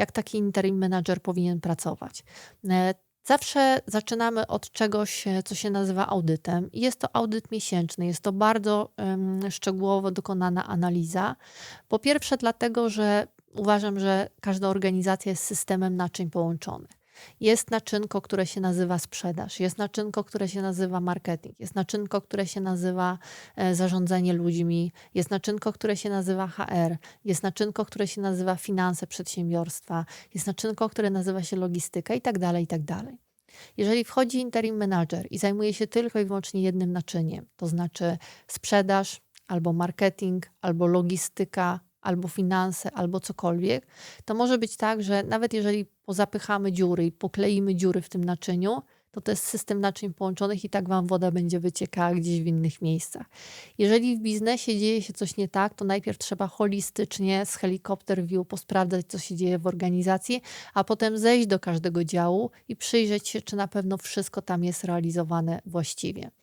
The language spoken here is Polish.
jak taki interim manager powinien pracować. E, Zawsze zaczynamy od czegoś, e, co się nazywa audytem. Jest to audyt miesięczny. Jest to bardzo em, szczegółowo dokonana analiza. Po pierwsze, dlatego, że uważam, że każda organizacja jest systemem naczyń połączonych. Jest naczynko, które się nazywa sprzedaż, jest naczynko, które się nazywa marketing, jest naczynko, które się nazywa e, zarządzanie ludźmi, jest naczynko, które się nazywa HR, jest naczynko, które się nazywa finanse przedsiębiorstwa, jest naczynko, które nazywa się logistyka i tak dalej, i tak dalej. Jeżeli wchodzi interim manager i zajmuje się tylko i wyłącznie jednym naczyniem, to znaczy sprzedaż, albo marketing, albo logistyka, albo finanse, albo cokolwiek, to może być tak, że nawet jeżeli pozapychamy dziury i pokleimy dziury w tym naczyniu, to to jest system naczyń połączonych i tak wam woda będzie wyciekała gdzieś w innych miejscach. Jeżeli w biznesie dzieje się coś nie tak, to najpierw trzeba holistycznie z helikopter view posprawdzać, co się dzieje w organizacji, a potem zejść do każdego działu i przyjrzeć się, czy na pewno wszystko tam jest realizowane właściwie.